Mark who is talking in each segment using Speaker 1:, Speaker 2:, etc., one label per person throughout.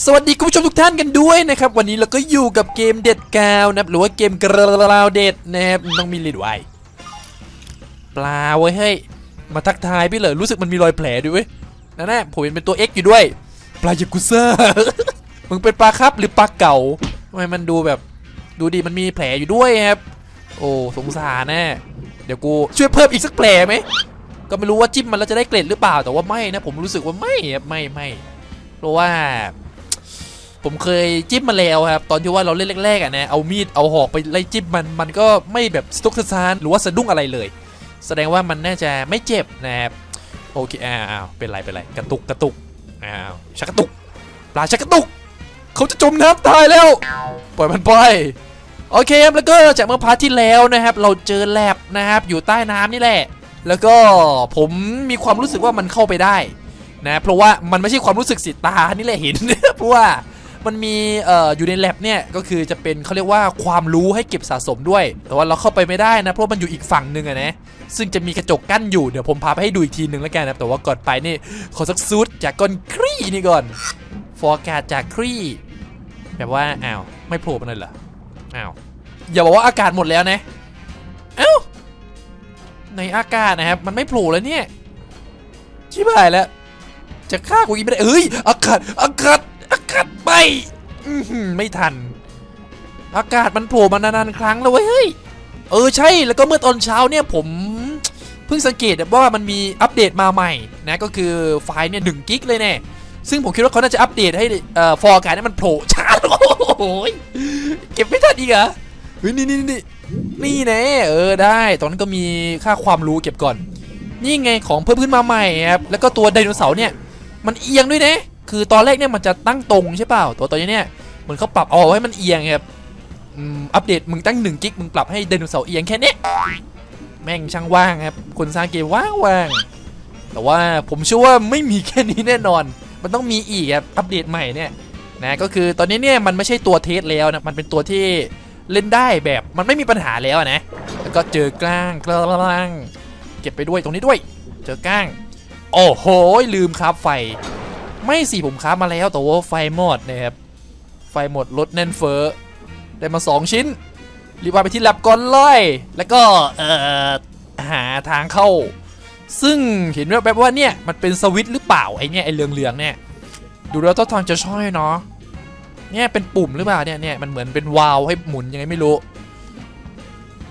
Speaker 1: สวัสดีคุณผู้ชมทุกท่านกันด้วยนะครับ วันนี้เราก็อยู่กับเกมเด็ดกาวนะครับหรือว่าเกมกระลาวเด็ดนะครับต้องมีลีดไว้ปลาไว้ให้มาทักทายพี่เหรอรู้สึกมันมีรอยแผลด้วยเว้ยนั่นแหละผมเห็นเป็นตัว X อยู่ด้วย ปลายากุซ่ามึงเป็นปลาครับหรือปลาเก่าทำไมมันดูแบบดูดีมันมีแผลอยู่ด้วยครับ โอ้สงสารแน่เดี๋ยวกูช่วยเพิ่มอีกสักแผลไหมก็ไม่รู้ว่าจิ้มมันแล้วจะได้เกล็ดหรือเปล่าแต่ว่าไม่นะ ผมรู้สึกว่าไม่ครับไม่ไม่เพราะว่า ผมเคยจิ้มมาแล้วครับ ตอนที่ว่าเราเล่นแรกๆอะนะเอามีดเอาหอกไปไล่จิ้มมันมันก็ไม่แบบสะทุกสซานหรือว่าสะดุ้งอะไรเลย แสดงว่ามันน่าจะไม่เจ็บนะครับโอเคอ้าวเป็นไรเป็นไรกระตุกกระตุกอ้าวชักกระตุกปลาชักกระตุกเขาจะจมน้ำตายแล้ว ปล่อยมันไปโอเคครับแล้วก็จากเมื่อพาร์ทที่แล้วนะครับ เราเจอแลบนะครับอยู่ใต้น้ำนี่แหละ แล้วก็ผมมีความรู้สึกว่ามันเข้าไปได้นะเพราะว่ามันไม่ใช่ความรู้สึกสิตานี่แหละเห็นเพราะว่า มันมีเอ่ออยู่ในแ a บเนี่ยก็คือจะเป็นเขาเรียกว่าความรู้ให้เก็บสะสมด้วย แต่ว่าเราเข้าไปไม่ได้นะเพราะมันอยู่อีกฝั่งหนึ่งอะนะซึ่งจะมีกระจกกั้นอยู่เดี๋ยวผมพาไปให้ดูอีกทีหนึ่งแล้วกันนะแต่ว่าก่อนไปนี่ขอสักซูดจากก้อนครีนี่ก่อนฟอร์กาจากครีแบบว่าอ้าวไม่โผล่มาเลยเหรออ้าวอย่าบอกว่าอากาศหมดแล้วนะเอ้าในอากาศนะครับมันไม่โผล่แล้วเนี่ยชิบหายแล้วจะฆ่ากูอีกไม่ได้เอ้ยอากาศอากาศ ไปอื้อหือไม่ทัน อากาศมันโผล่มานานๆครั้งแล้วเว้ยเฮ้ยเออใช่แล้วก็เมื่อตอนเช้าเนี่ยผมเพิ่งสังเกตว่ามันมีอัปเดตมาใหม่นะก็คือไฟล์เนี่ยหนึ่งกิกเลยแน่ซึ่งผมคิดว่าเขาน่าจะอัปเดตให้ฟอร์กาศเนี่มันโผล่ช้าโอ้ยเก็บไม่ทันอีกเหรอเฮ้ยนี่นี่นี่นี่แน่เออได้ ตอนนั้นก็มีค่าความรู้เก็บก่อน นี่ไงของเพิ่มขึ้นมาใหม่ครับแล้วก็ตัวไดโนเสาร์เนี่ย มันเอียงด้วยนะ คือตอนแรกเนี่ยมันจะตั้งตรงใช่เปล่าตัวตอนนี้เนี่ยเหมือนเขาปรับเอาให้มันเอียงครับอัปเดตมึงตั้ง1กิกมึงปรับให้ไดโนเสาร์เอียงแค่นี้แม่งช่างว่างครับคนสร้างเกมว่างว่างแต่ว่าผมเชื่อว่าไม่มีแค่นี้แน่นอน มันต้องมีอีกครับอัปเดตใหม่เนี่ยนะก็คือตอนนี้เนี่ยมันไม่ใช่ตัวเทสแล้วนะมันเป็นตัวที่เล่นได้แบบมันไม่มีปัญหาแล้วนะแล้วก็เจอกล้างกล้างเก็บไปด้วยตรงนี้ด้วย เจอกล้าง โอ้โหลืมครับไฟ ไม่สิผมค้ามาแล้วแต่ว่าไฟหมดนะครับไฟหมดลดแน่นเฟ้อได้มา 2 ชิ้น รีบไปที่แลบก่อนเลยแล้วก็เอ่อหาทางเข้า ซึ่งเห็นแบบว่าเนี่ยมันเป็นสวิตหรือเปล่าไอเนี่ยไอเหลืองๆเนี่ยดูแล้วต้นทางจะช่อยเนาะเนี่ยเป็นปุ่มหรือเปล่าเนี่ยเนี่ยมันเหมือนเป็นวาล์วให้หมุนยังไงไม่รู้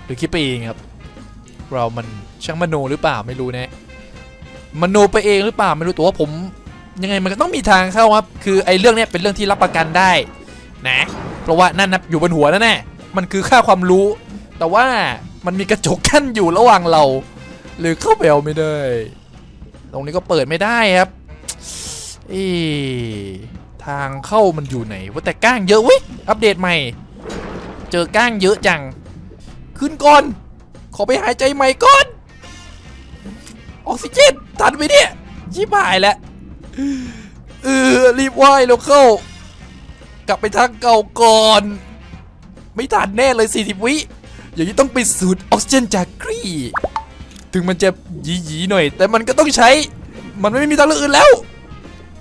Speaker 1: หรือคิดไปเองครับ เรามันช่างมโนหรือเปล่าไม่รู้นะมโนไปเองหรือเปล่าไม่รู้แต่ว่าผม ยังไงมันก็ต้องมีทางเข้าครับ คือไอ้เรื่องเนี้ยเป็นเรื่องที่รับประกันได้นะ เพราะว่านั่นนะอยู่บนหัวนั่นแน่มันคือค่าความรู้ แต่ว่ามันมีกระจกกั้นอยู่ระหว่างเรา หรือเข้าไปเอาไม่ได้ ตรงนี้ก็เปิดไม่ได้ครับอ๊ะทางเข้ามันอยู่ไหนว่าแต่ก้างเยอะเว้ยอัปเดตใหม่ เจอก้างเยอะจัง ขึ้นก่อน ขอไปหายใจใหม่ก่อน ออกซิเจนทันไหมเนี่ยชิบหายแล้ว เออรีบว่ายแล้วเข้ากลับไปทางเก่าก่อน ไม่ทันแน่เลย 40 วิอย่างนี้ต้องไปสูดออกซิเจนจากครีถึงมันจะหยีๆหน่อย แต่มันก็ต้องใช้ มันไม่มีทางเลือกอื่นแล้ว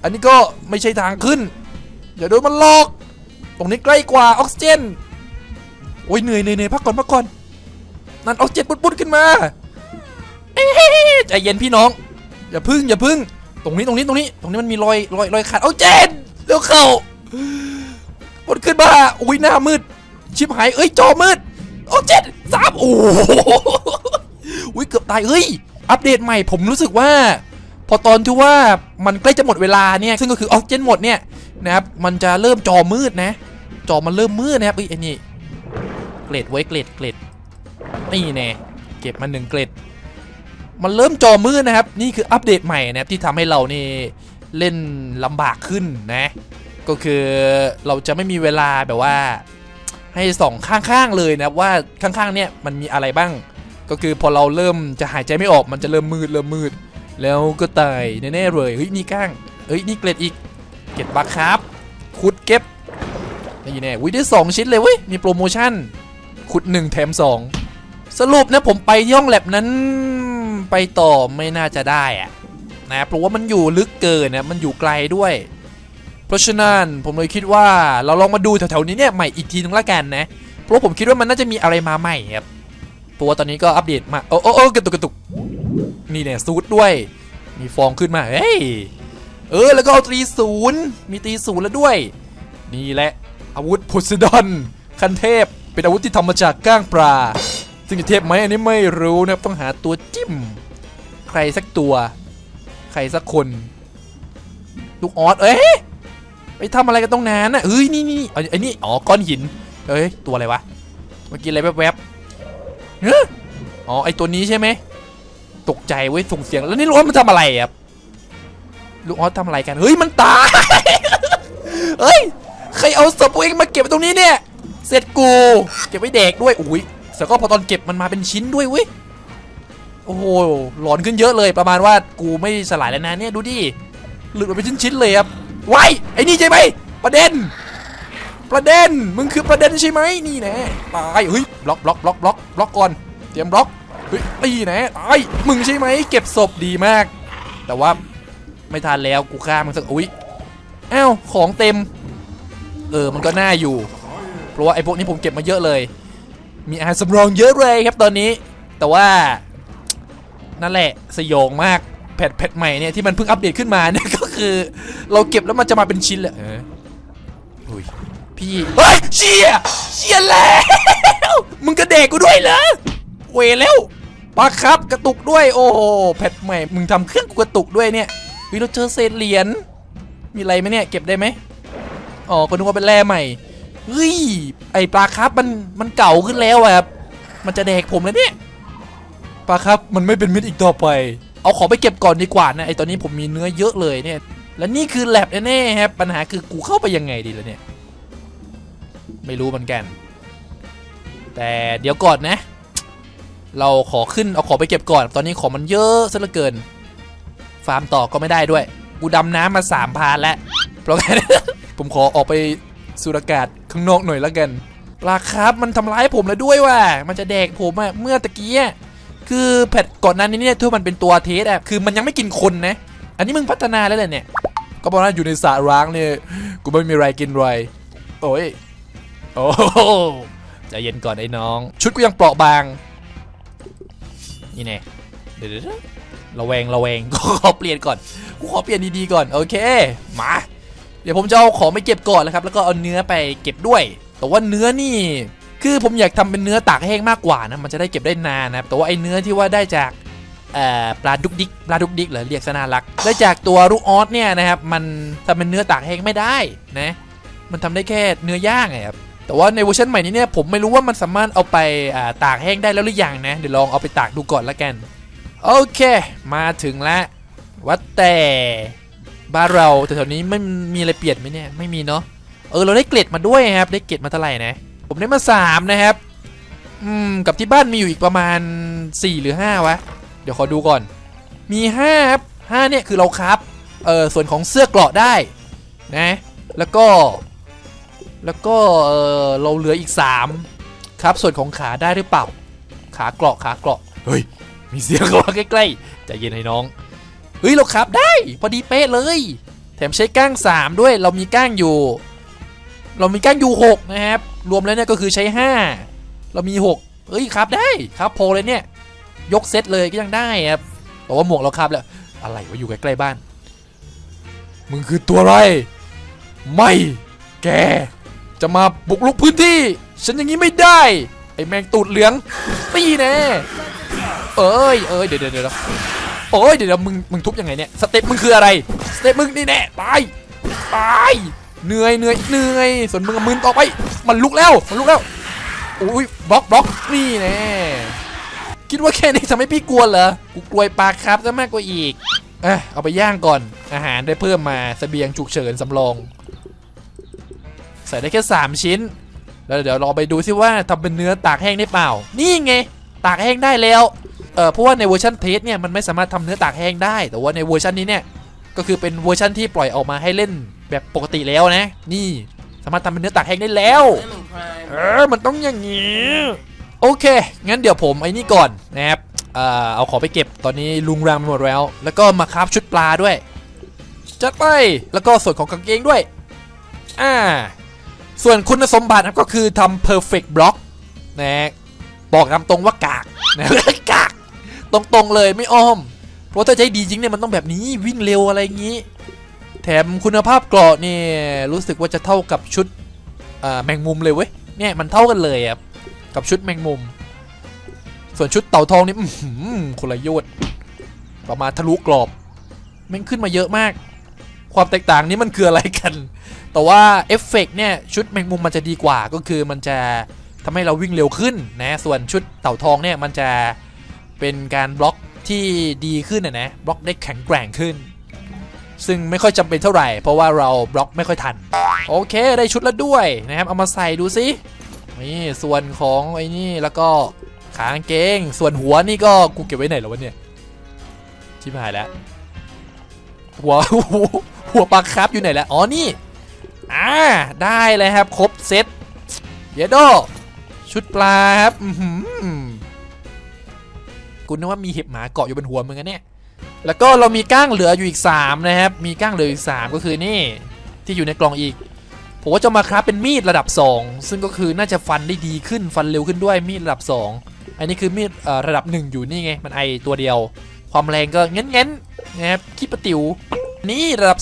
Speaker 1: อันนี้ก็ไม่ใช่ทางขึ้น อย่าโดนมันหลอก ตรงนี้ใกล้กว่าออกซิเจน โอ้ยเหนื่อยเหนื่อยเหนื่อยพักก่อนพักก่อน นั่นออกซิเจนปุดๆขึ้นมาใจเย็นพี่น้อง อย่าพึ่งอย่าพึ่ง ตรงนี้ตรงนี้ตรงนี้ ตรงนี้มันมีรอยรอยรอยขาดออกซิเจนเร็วเข้าปุดขึ้นมาอุ้ยหน้ามืด ชิบหายเอ้ยจอมืดออกซิเจนสามโอ้โหอุ้ยเกือบตายเฮ้ยอัปเดตใหม่ผมรู้สึกว่า พอตอนที่ว่ามันใกล้จะหมดเวลาเนี่ยซึ่งก็คือออกเจนหมดเนี่ยนะครับมันจะเริ่มจอมืดนะ จอมันเริ่มมืดนะครับเอ้ยไอ้นี่เกรดไว้เกรดเกรดนี่แน่เก็บมาหนึ่งเกรด มันเริ่มจอมืดนะครับ นี่คืออัปเดตใหม่นะครับที่ทำให้เรานี่เล่นลำบากขึ้นนะ ก็คือเราจะไม่มีเวลาแบบว่า ให้ส่องข้างๆเลยนะว่าข้างๆเนี่ยมันมีอะไรบ้าง ก็คือพอเราเริ่มจะหายใจไม่ออกมันจะเริ่มมืดเริ่มมืด แล้วก็ตายแน่ๆเลยเฮ้ยนี่ก้างเฮ้ยนี่เกรดอีกเก็บบักครับขุดเก็บนี่แน่วิได้สองชิ้นเลยเว้ยมีโปรโมชั่นขุด1แถม2สรุปนะผมไปที่องแลบนั้น ไปต่อไม่น่าจะได้อะนะเพราะว่ามันอยู่ลึกเกินนะมันอยู่ไกลด้วย เพราะฉะนั้นผมเลยคิดว่าเราลองมาดูแถวๆนี้เนี่ยใหม่อีกทีนึงละกันนะเพราะผมคิดว่ามันน่าจะมีอะไรมาใหม่ครับเพราะว่าตอนนี้ก็อัปเดตมาโอ้โอ้โอ้กระตุกกระตุกนี่เนี่ยซูดด้วย มีฟองขึ้นมาเฮ้ยเออแล้วก็เอาตรีศูนย์มีตรีศูนย์แล้วด้วย นี่แหละอาวุธโพไซดอนคันเทพเป็นอาวุธที่ทำมาจากก้างปลาซึ่งจะเทพไหมอันนี้ไม่รู้นะครับต้องหาตัว ใครสักตัว ใครสักคน ลูกออสเอ้ยไปทำอะไรกันตรงนั้นน่ะเฮ้ยนี่นี่ไอ้นี่อ๋อก้อนหินเอ้ยตัวอะไรวะเมื่อกี้อะไรแวบๆเฮ้ยอ๋อไอตัวนี้ใช่ไหมตกใจเว้ยส่งเสียงแล้วนี่ลูกออสมันทำอะไรครับลูกออสทำอะไรกันเฮ้ยมันตายเฮ้ยใครเอาศพตัวเองมาเก็บตรงนี้เนี่ยเสร็จกู เก็บไว้เด็กด้วยอุ้ยแต่ก็พอตอนเก็บมันมาเป็นชิ้นด้วยเว้ย โอ้โหหลอนขึ้นเยอะเลยประมาณว่ากูไม่สลายแล้วนะเนี่ยดูดิหลุดมาเป็นชิ้นๆเลยครับไว้ไอ้นี่ใช่ไหมประเด็น ประเด็นมึงคือประเด็นใช่ไหมนี่แน่ตายเฮ้ยบล็อกบล็อกบล็อกบล็อกบล็อกก่อนเตรียมบล็อกเฮ้ยนี่แน่ตายมึงใช่ไหมเก็บศพดีมาก แต่ว่าไม่ทันแล้วกูฆ่ามันสักอุ้ยอ้าวของเต็ม เออมันก็น่าอยู่ เพราะว่าไอ้พวกนี้ผมเก็บมาเยอะเลย มีอาหารสำรองเยอะเลยครับตอนนี้ แต่ว่า นั่นแหละสยองมากแพทแพทใหม่เนี่ยที่มันเพิ่งอัปเดตขึ้นมาเนี่ยก็คือ เราเก็บแล้วมันจะมาเป็นชิ้นเลยเอออุ้ยพี่เฮ้ยเชี่ยเชี่ยแล้วมึงกระเดกกูด้วยเหรอเวแล้วปะครับกระตุกด้วยโอ้โหแพทใหม่มึงทำเครื่องกูกระตุกด้วยเนี่ยเฮ้ยเราเจอเศษเหรียญมีอะไรไหมเนี่ยเก็บได้ไหมอ๋อก็นึกว่าเป็นแร่ใหม่เฮ้ยไอปลาครับมันมันเก่าขึ้นแล้วอะครับมันจะแดกผมแล้วเนี่ย ปลาครับมันไม่เป็นมิตรอีกต่อไป เอาของไปเก็บก่อนดีกว่านะไอตอนนี้ผมมีเนื้อเยอะเลยเนี่ย และนี่คือแลบแน่ๆครับปัญหาคือกูเข้าไปยังไงดีล่ะเนี่ย ไม่รู้เหมือนกัน แต่เดี๋ยวก่อนนะ เราขอขึ้นเอาของไปเก็บก่อน ตอนนี้ของมันเยอะซะเหลือเกิน ฟาร์มต่อก็ไม่ได้ด้วย กูดำน้ำมาสามพานแล้วเพราะงั้นผมขอออกไปสูดอากาศข้างนอกหน่อยแล้วกันปลาครับมันทำร้ายผมแล้วด้วยว่ะมันจะแดกผมอะเมื่อตะกี้ คือแพทก่อนหน้านี้เนี่ยที่มันเป็นตัวเทสอะคือมันยังไม่กินคนนะ อันนี้มึงพัฒนาแล้วเหรอเนี่ย ก็บอกว่าอยู่ในสระร้างเนี่ยกูไม่มีอะไรกินไรโอ้ยโอ้โหใจเย็นก่อนไอ้น้อง ชุดกูยังเปราะบาง นี่แน่เดี๋ยวเดี๋ยวระแวงระแวงกูขอเปลี่ยนก่อนกูขอเปลี่ยนดีๆก่อนโอเคมาเดี๋ยวผมจะเอาของไปเก็บก่อนแล้วครับ แล้วก็เอาเนื้อไปเก็บด้วย แต่ว่าเนื้อนี่ คือผมอยากทำเป็นเนื้อตากแห้งมากกว่านะมันจะได้เก็บได้นานนะครับแต่ว่าไอ้เนื้อที่ว่าได้จากปลาดุกดิกปลาดุกดิกเหรอเรียกซะน่ารัก ได้จากตัวลูกออสเนี่ยนะครับมันทำเป็นเนื้อตากแห้งไม่ได้นะมันทำได้แค่เนื้อย่างไงครับแต่ว่าในเวอร์ชันใหม่นี้เนี่ยผมไม่รู้ว่ามันสามารถเอาไปาตากแห้งได้แล้วหรือยังนะเดี๋ยวลองเอาไปตากดูก่อนละกันโอเค มาถึงแล้วว่าแต่บ้านเราแต่แถวนี้ไม่มีอะไรเปลี่ยนไหมเนี่ยไม่มีเนาะเออเราได้เกล็ดมาด้วยครับได้เกล็ดมาเท่าไหร่นะ ผมได้มาสามนะครับ อืม กับที่บ้านมีอยู่อีกประมาณ 4 หรือ 5 วะ เดี๋ยวขอดูก่อน มี5ครับ5เนี่ยคือเราครับ เออส่วนของเสื้อเกราะได้นะ แล้วก็ แล้วก็ เออเราเหลืออีก 3 ครับ ส่วนของขาได้หรือเปล่า ขาเกราะขาเกราะ เฮ้ย มีเสียงเข้ามาใกล้ๆ ใจเย็นให้น้อง เฮ้ย เราครับได้ พอดีเป๊ะเลย แถมใช้ก้าง 3 ด้วย เรามีก้างอยู่ เรามีก้างอยู่6นะครับ รวมแล้วเนี่ยก็คือใช้ 5 เรามี 6 เอ้ยครับได้ครับโพเลยเนี่ย ยกเซตเลยก็ยังได้ครับแต่ว่าหมวกเราครับแล้วอะไรวะอยู่ใกล้ๆบ้าน มึงคือตัวอะไร ไม่แก จะมาบุกลุกพื้นที่ ฉันอย่างนี้ไม่ได้ ไอ้แมงตูดเหลืองตีแน่เอ้ยเอ้ยเดี๋ยวเดี๋ยวเดี๋ยวโอ้ยเดี๋ยวเดี๋ยวมึงมึงทุบยังไงเนี่ยสเต็ปมึงคืออะไรสเต็ปมึงนี่แน่ตายตาย เหนื่อยเหนื่อยเหนื่อยส่วนมึงมึนต่อไป มันลุกแล้ว มันลุกแล้วอุ้ยบล็อกบล็อกนี่แน่คิดว่าแค่นี้ทำให้พี่กลัวเหรอ กูกลัวปลาครับซะมากกว่าอีกเอะเอาไปย่างก่อน อาหารได้เพิ่มมาเสบียงฉุกเฉินสำรอง ใส่ได้แค่ 3 ชิ้น แล้วเดี๋ยวราไปดูซิว่าทำเป็นเนื้อตากแห้งได้เปล่า นี่ไง ตากแห้งได้แล้ว เออเพราะว่าในเวอร์ชันเทสเนี่ยมันไม่สามารถทำเนื้อตากแห้งได้ แต่ว่าในเวอร์ชันนี้เนี่ย ก็คือเป็นเวอร์ชันที่ปล่อยออกมาให้เล่น แบบปกติแล้วนะ นี่สามารถทำเป็นเนื้อตากแห้งได้แล้ว เออ มันต้องอย่างนี้ โอเค งั้นเดี๋ยวผมไอ้นี่ก่อนนะครับเอ่อเอาของไปเก็บตอนนี้ลุงรังไปหมดแล้ว แล้วก็มาคราฟชุดปลาด้วย จัดไป แล้วก็ส่วนของกางเกงด้วย อ่า ส่วนคุณสมบัติครับก็คือทำ perfect block นะบอกตามตรงว่ากากนะกาก ตรงๆเลยไม่อ้อม เพราะถ้าใช้ดีจริงเนี่ยมันต้องแบบนี้วิ่งเร็วอะไรอย่างนี้ แถมคุณภาพเกราะนี่รู้สึกว่าจะเท่ากับชุดแมงมุมเลยเว้ยเนี่ยมันเท่ากันเลยครับกับชุดแมงมุม ส่วนชุดเต่าทองนี่คนละยชน์ประมาณทะลุกรอบแม่งขึ้นมาเยอะมาก ความแตกต่างนี้มันคืออะไรกัน แต่ว่าเอฟเฟกต์เนี่ยชุดแมงมุมมันจะดีกว่าก็คือมันจะทำให้เราวิ่งเร็วขึ้นนะส่วนชุดเต่าทองเนี่ยมันจะเป็นการบล็อกที่ดีขึ้นนะนะบล็อกได้แข็งแกร่งขึ้น ซึ่งไม่ค่อยจำเป็นเท่าไหร่ เพราะว่าเราบล็อกไม่ค่อยทัน โอเคได้ชุดแล้วด้วยนะครับ เอามาใส่ดูสินี่ส่วนของไอ้นี่แล้วก็ขางเกง ส่วนหัวนี่ก็กูเก็บไว้ไหนแล้ววะเนี่ยชิบหายแล้ว หัวหัวปลาครับอยู่ไหนแล้วอ๋อนี่อ่าได้เลยครับครบเซตเยโดชุดปลาครับกูนึกว่ามีเห็บหมาเกาะอยู่บนหัวมึงอะเนี่ย แล้วก็เรามีก้างเหลืออยู่อีก 3 นะครับ มีก้างเหลืออีก 3 ก็คือนี่ที่อยู่ในกล่องอีก ผมว่าจะมาคราฟเป็นมีดระดับ 2 ซึ่งก็คือน่าจะฟันได้ดีขึ้นฟันเร็วขึ้นด้วยมีดระดับ 2 อันนี้คือมีดระดับ 1 อยู่นี่ไง มันไอตัวเดียว ความแรงก็เง้นๆนะครับคิดปะติวนี่ระดับ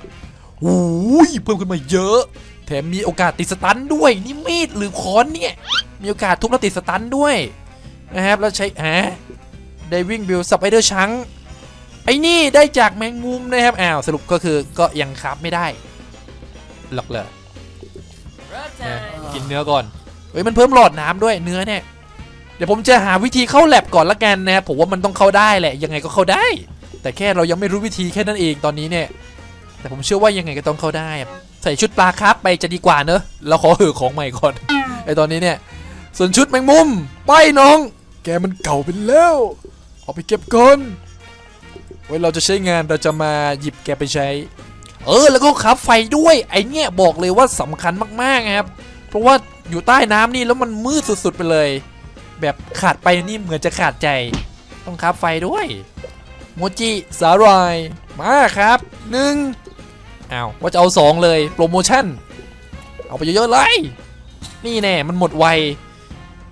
Speaker 1: 2โอ้ยเพิ่มขึ้นมาเยอะ แถมมีโอกาสติดสตันด้วยนี่มีดหรือค้อนเนี่ยมีโอกาสทุบแล้วติดสตันด้วยนะครับแล้วใช้ฮะได้วิ่งบิลสไปเดอร์ชัง ไอ้นี่ได้จากแมงมุมนะครับอ้าวสรุปก็คือก็ยังคราฟไม่ได้หรอกเลยนะกินเนื้อก่อนเฮ้ยมันเพิ่มหลอดน้ำด้วยเนื้อเนี่ยเดี๋ยวผมจะหาวิธีเข้าแลบก่อนละกันนะครับผมว่ามันต้องเข้าได้แหละยังไงก็เข้าได้ แต่แค่เรายังไม่รู้วิธีแค่นั้นเองตอนนี้เนี่ย แต่ผมเชื่อว่ายังไงก็ต้องเข้าได้อะใส่ชุดปลาครับไปจะดีกว่าเนอะเราขอเหอะของใหม่ก่อนไอตอนนี้เนี่ยส่วนชุดแมงมุมไปน้อง แกมันเก่าไปแล้วเอาไปเก็บก่อน ไว้เราจะใช้งานเราจะมาหยิบแกไปใช้ เออแล้วก็ขับไฟด้วยไอเนี่ยบอกเลยว่าสำคัญมากๆนะครับ เพราะว่าอยู่ใต้น้ำนี่แล้วมันมืดสุดๆไปเลย แบบขาดไปนี่เหมือนจะขาดใจ ต้องขับไฟด้วยโมจิสาหรายมาครับหนึ่งอ้าวว่าจะเอาสองเลยโปรโมชั่น เอาไปเยอะๆเลยนี่แน่มันหมดไว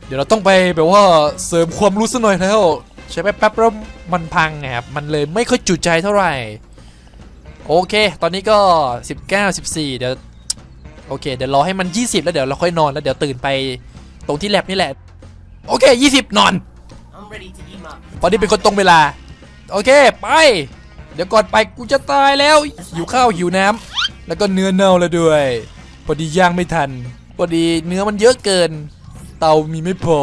Speaker 1: เดี๋ยวเราต้องไปแบบว่าเสริมความรู้สักหน่อยแล้ว ใช้แป๊บๆแล้วมันพังนะครับมันเลยไม่ค่อยจุใจเท่าไหร่ โอเค ตอนนี้ก็ 19 14 เดี๋ยวโอเคเดี๋ยวรอให้มัน 20 แล้วเดี๋ยวเราค่อยนอนแล้วเดี๋ยวตื่นไปตรงที่แลบนี่แหละ โอเค 20 นอน
Speaker 2: I'm ready to eat my
Speaker 1: พอดีเป็นคนตรงเวลา โอเคไป เดี๋ยวก่อนไปกูจะตายแล้วหิวข้าวหิวน้ำแล้วก็เนื้อเน่าแล้วด้วยพอดีย่างไม่ทันพอดีเนื้อมันเยอะเกิน เตามีไม่พอ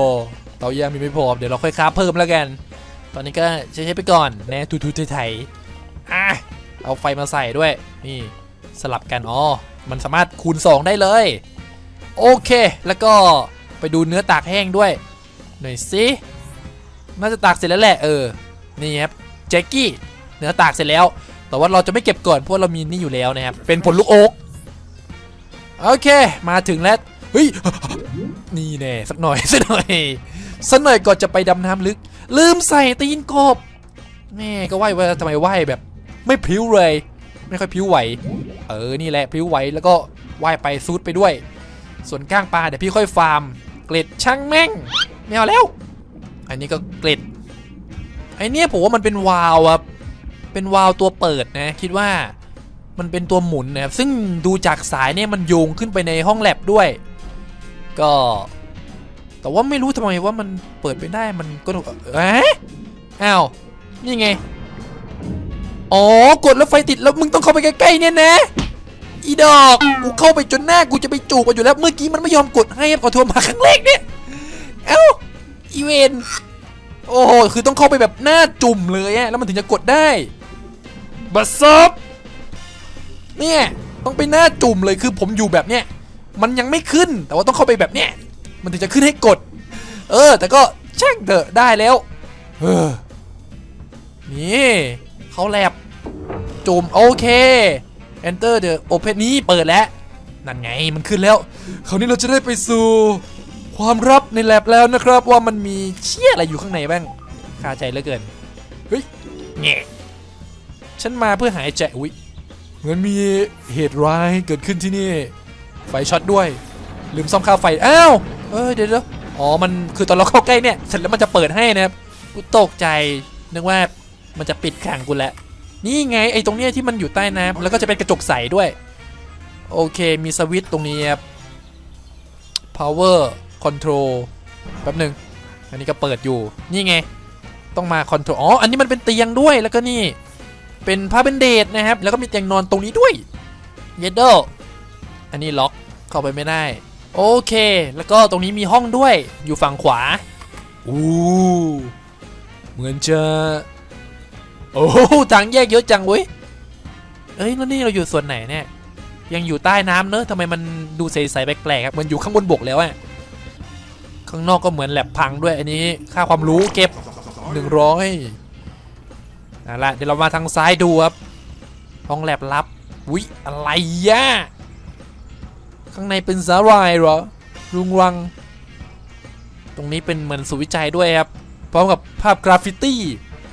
Speaker 1: เตาย่างมีไม่พอเดี๋ยวเราค่อยค้าเพิ่มแล้วกัน ตอนนี้ก็ใช้ใช้ไปก่อนนะทูทูไทยอะเอาไฟมาใส่ด้วย นี่สลับกันอ๋อมันสามารถคูณ 2 ได้เลย โอเค แล้วก็ไปดูเนื้อตากแห้งด้วย หน่อยสิน่าจะตากเสร็จแล้วแหละเออ นี่ครับแจ็คกี้เนื้อตากเสร็จแล้ว แต่ว่าเราจะไม่เก็บก่อนเพราะเรามีนี่อยู่แล้วนะครับ เป็นผลลูกโอ๊กโอเค มาถึงแล้ว เฮ้ย นี่แน่สักหน่อยสักหน่อยสักหน่อยก่อนจะไปดำน้ำลึก ลืมใส่ตีนกบแม่ก็ว่ายว่าทำไมว่ายแบบ ไม่พริ้วเลย ไม่ค่อยพริ้วไหว เออนี่แหละพริ้วไหวแล้วก็ว่ายไปซูดไปด้วย ส่วนก้างปลาเดี๋ยวพี่ค่อยฟาร์ม เกล็ดช่างแม่งไม่เอาแล้ว อันนี้ก็เกล็ดไอเนี้ยผมว่ามันเป็นวาล์วครับเป็นวาล์วตัวเปิดนะคิดว่ามันเป็นตัวหมุนนะครับซึ่งดูจากสายเนี่ยมันโยงขึ้นไปในห้องแลบด้วย ก็ แต่ว่าไม่รู้ทำไมว่ามันเปิดไปได้มันก็เอ๊ะอ้าวนี่ไง อ๋อกดแล้วไฟติดแล้วมึงต้องเข้าไปใกล้ๆเนี่ยนะอีดอกกูเข้าไปจนหน้ากูจะไปจูบกันอยู่แล้วเมื่อกี้มันไม่ยอมกดให้ขอโทรมาครั้งแรกเนี่ยเอ้าอีเวนโอ้โหคือต้องเข้าไปแบบหน้าจุ่มเลยอะแล้วมันถึงจะกดได้บัสซับเนี่ยต้องไปหน้าจุ่มเลยคือผมอยู่แบบเนี้ยมันยังไม่ขึ้นแต่ว่าต้องเข้าไปแบบเนี้ย มันถึงจะขึ้นให้กด เออ แต่ก็ช่างเถอะได้แล้วเออนี่เขาแลบจุ่มโอเค enter the open นี้เปิดแล้ว นั่นไงมันขึ้นแล้ว คราวนี้เราจะได้ไปสู่ ความลับในแลบแล้วนะครับว่ามันมีเชี่ยอะไรอยู่ข้างในบ้างคาใจเหลือเกิน เฮ้ยแง่ฉันมาเพื่อหายใจอุ้ยเหมือนมีเหตุร้ายเกิดขึ้นที่นี่ ไฟช็อตด้วย ลืมซ่อมค่าไฟ อ้าว เอ้ยเดี๋ยวเดี๋ยวอ๋อ มันคือตอนเราเข้าใกล้เนี่ยเสร็จแล้วมันจะเปิดให้นะครับกูตกใจนึกว่ามันจะปิดขังกูแล้วนี่ไงไอ้ตรงเนี้ยที่มันอยู่ใต้น้ำแล้วก็จะเป็นกระจกใสด้วย โอเคมีสวิตช์ตรงนี้ครับ power control แป๊บหนึ่งอันนี้ก็เปิดอยู่นี่ไง ต้องมา control อ๋ออันนี้มันเป็นเตียงด้วยแล้วก็นี่เป็นผ้าเป็นเดทนะครับ แล้วก็มีเตียงนอนตรงนี้ด้วยเยดโดอันนี้ล็อกเข้าไปไม่ได้ โอเค แล้วก็ตรงนี้มีห้องด้วย อยู่ฝั่งขวา อู้เหมือนจะ โอ้โหทางแยกเยอะจังเว้ย เอ้ย แล้วนี่เราอยู่ส่วนไหนเนี่ย ยังอยู่ใต้น้ำเนอะทำไมมันดูใสๆแปลกๆครับ มันอยู่ข้างบนบกแล้วอะข้างนอกก็เหมือนแลบพังด้วย อันนี้ ค่าความรู้เก็บหนึ่งร้อยเอาละเดี๋ยวเรามาทางซ้ายดูครับ ห้องแลบลับวิอะไรย่ะ ข้างในเป็นสาหร่ายเหรอรุงรัง ตรงนี้เป็นเหมือนสูรวิจัยด้วยครับ พร้อมกับภาพกราฟฟิตี้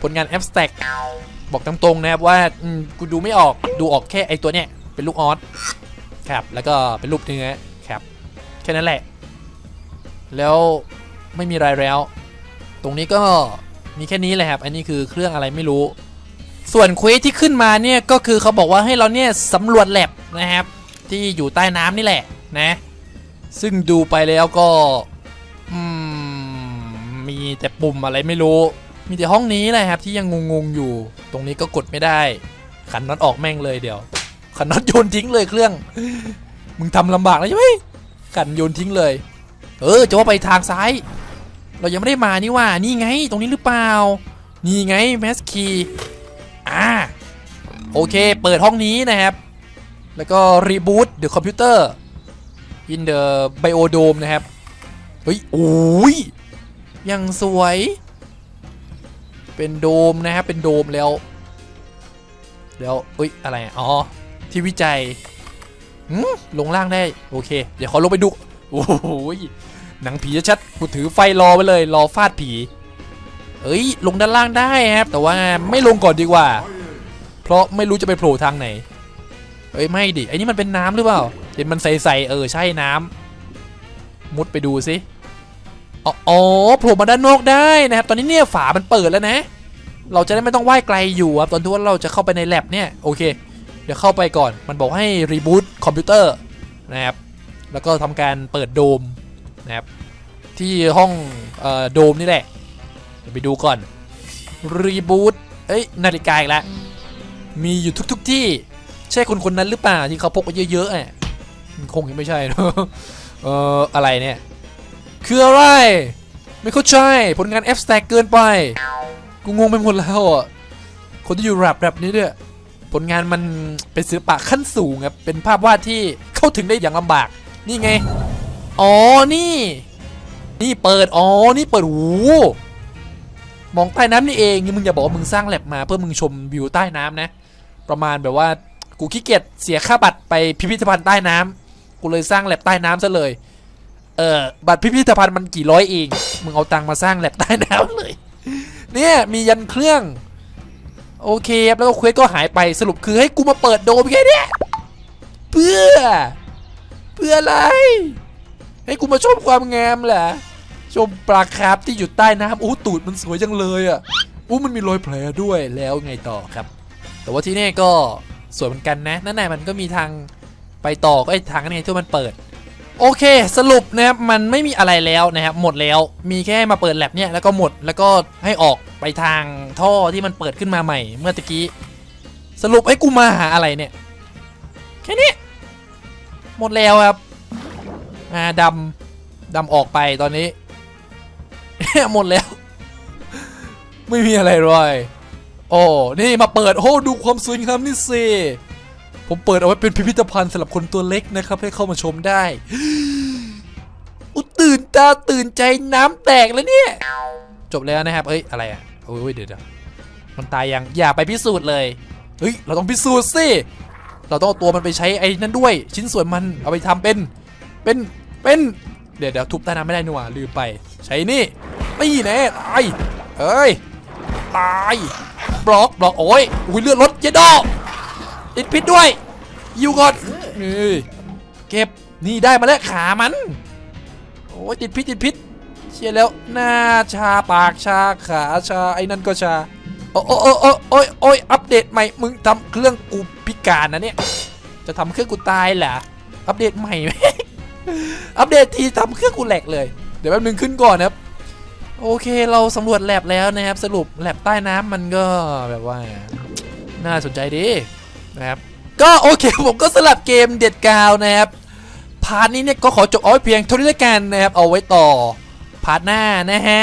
Speaker 1: ผลงานแอ s สแต็กบอกตรงๆนะครับว่ากูดูไม่ออกดูออกแค่ไอตัวเนี้ยเป็นลูกออสครับ แล้วก็เป็นรูปเนื้อครับ แค่นั้นแหละ แล้วไม่มีอะไรแล้ว ตรงนี้ก็มีแค่นี้แหละครับ อันนี้คือเครื่องอะไรไม่รู้ ส่วนเควสที่ขึ้นมาเนี่ยก็คือเขาบอกว่าให้เราเนี่ยสำรวจแลบนะครับ ที่อยู่ใต้น้ำนี่แหละนะ ซึ่งดูไปแล้วก็มมีแต่ปุ่มอะไรไม่รู้ มีแต่ห้องนี้แหละครับที่ยังงงๆอยู่ ตรงนี้ก็กดไม่ได้ ขันน็อตออกแม่งเลยเดี๋ยว ขันน็อตโยนทิ้งเลยเครื่อง มึงทำลำบากแล้วใช่ไหมขันโยนทิ้งเลย เออจะว่าไปทางซ้าย เรายังไม่ได้มานี่ว่า นี่ไง ตรงนี้หรือเปล่า นี่ไงแมสคีอ่าโอเค เปิดห้องนี้นะครับ แล้วก็ reboot the computer in the biodome นะครับ เฮ้ย โอ้ย ยังสวย เป็นโดมนะครับ เป็นโดมแล้ว แล้วเอ้ย อะไรอ๋อ ที่วิจัยหืมลงล่างได้ โอเค เดี๋ยวขอลงไปดู โอ้ย หนังผีชัดกูถือไฟรอไว้เลย รอฟาดผี เอ้ย ลงด้านล่างได้ครับ แต่ว่าไม่ลงก่อนดีกว่า เพราะไม่รู้จะไปโผล่ทางไหน เอ้ยไม่ดิไอ้นี่มันเป็นน้ำหรือเปล่าเห็นมันใสๆเออใช่น้ำมุดไปดูสิอ๋ออ๋อโผล่มาด้านนอกได้นะครับ ตอนนี้เนี่ยฝามันเปิดแล้วนะ เราจะได้ไม่ต้องว่ายไกลอยู่ครับตอนที่ว่าเราจะเข้าไปในแ a บเนี่ยโอเค เดี๋ยวเข้าไปก่อนมันบอกให้รีบูตคอมพิวเตอร์นะครับแล้วก็ทำการเปิดโดมนะครับที่ห้องเอ่อโดมนี่แหละเดี๋ยวไปดูก่อนรีบูตเอ้ยนาฬิกาอีกแล้วมีอยู่ทุกๆทที่ ใช่คนคนนั้นหรือเปล่าที่เขาพกไว้เยอะๆอะคงยังไม่ใช่เนอะเอ่ออะไรเนี่ย คืออะไร ไม่เข้าใจผลงาน F stack เกินไป กูงงไปหมดแล้วอะ คนที่อยู่แรปแรปนี้เนี่ยผลงานมันเป็นศิลปะขั้นสูงครับเป็นภาพวาดที่เข้าถึงได้อย่างลำบาก นี่ไง อ๋อ นี่ นี่เปิด อ๋อ นี่เปิด หูมองใต้น้ำนี่เองนี่มึงอย่าบอกว่ามึงสร้างแลบมาเพื่อมึงชมวิวใต้น้ำนะ ประมาณแบบว่า กูขี้เกียจเสียค่าบัตรไปพิพิธภัณฑ์ใต้น้ำกูเลยสร้างแลบใต้น้ำซะเลย เออบัตรพิพิธภัณฑ์มันกี่ร้อยเอง มึงเอาตังมาสร้างแลบใต้น้ำเลย เนี่ยมียันเครื่อง โอเคครับแล้วก็เควสก็หายไปสรุปคือให้กูมาเปิดโดมแค่นี้เพื่อ เพื่ออะไร ให้กูมาชมความงามเหรอชมปลาคร์ฟที่อยู่ใต้น้ำอู้ตูดมันสวยจังเลยอะอู้มันมีรอยแผลด้วยแล้วไงต่อครับ แต่ว่าที่นี่ก็ สวยเหมือนกันนะนั่นแหละมันก็มีทางไปต่อก็ไอ้ทางนี้ที่มันเปิด โอเค สรุปนะครับมันไม่มีอะไรแล้วนะครับหมดแล้วมีแค่มาเปิดแลบเนี่ยแล้วก็หมดแล้วก็ให้ออกไปทางท่อที่มันเปิดขึ้นมาใหม่ เมื่อตะกี้ สรุปให้กูมาหาอะไรเนี่ยแค่นี้หมดแล้วครับอ่าดำดำออกไปตอนนี้ หมดแล้ว ไม่มีอะไรเลย โอ้นี่มาเปิดโอ้ดูความสวยงามนี่สิผมเปิดเอาไว้เป็นพิพิธภัณฑ์สำหรับคนตัวเล็กนะครับ ให้เข้ามาชมได้อุตื่นตาตื่นใจน้ำแตกแล้วเนี่ย จบแล้วนะครับเอ้ยอะไรอะโอ้ยเดี๋ยวเดี๋ยวมันตายยังอย่าไปพิสูจน์เลยเฮ้ยเราต้องพิสูจน์สิเราต้องเอาตัวมันไปใช้ไอ้นั่นด้วย ชิ้นส่วนมันเอาไปทำเป็นเป็นเป็นเดี๋ยวเดี๋ยวทุบใต้น้ำไม่ได้นี่หว่าลืมไป ใช้นี่นี่แน่ตายเอ้ยตาย บล็อกบล็อกโอ้ยอุ้ยเลือดรถเจดอติดพิษด้วยอยู่ก่อนนี่เก็บนี่ได้มาแล้วขามันโอ้ยติดพิษติดพิษเชียแล้วหน้าชาปากชาขาชาไอ้นั่นก็ชาโอ้โอ้โอ้โอ้โอ้ยโอ้ยอัปเดตใหม่มึงทำเครื่องกูพิการนะเนี่ยจะทำเครื่องกูตายเหรออัปเดตใหม่ไหมอัปเดตทีทำเครื่องกูแหลกเลย เดี๋ยวแป๊บนึงขึ้นก่อนนะครับ โอเคเราสำรวจแลบแล้วนะครับ สรุปแลบใต้น้ำมันก็แบบว่า น่าสนใจดีนะครับ ก็โอเคผมก็สลับเกมเด็ดกาวนะครับ พาร์ทนี้เนี่ยก็ขอจบเอาไว้เพียงเท่านี้แล้วกันนะครับ เอาไว้ต่อ พาร์ทหน้านะฮะ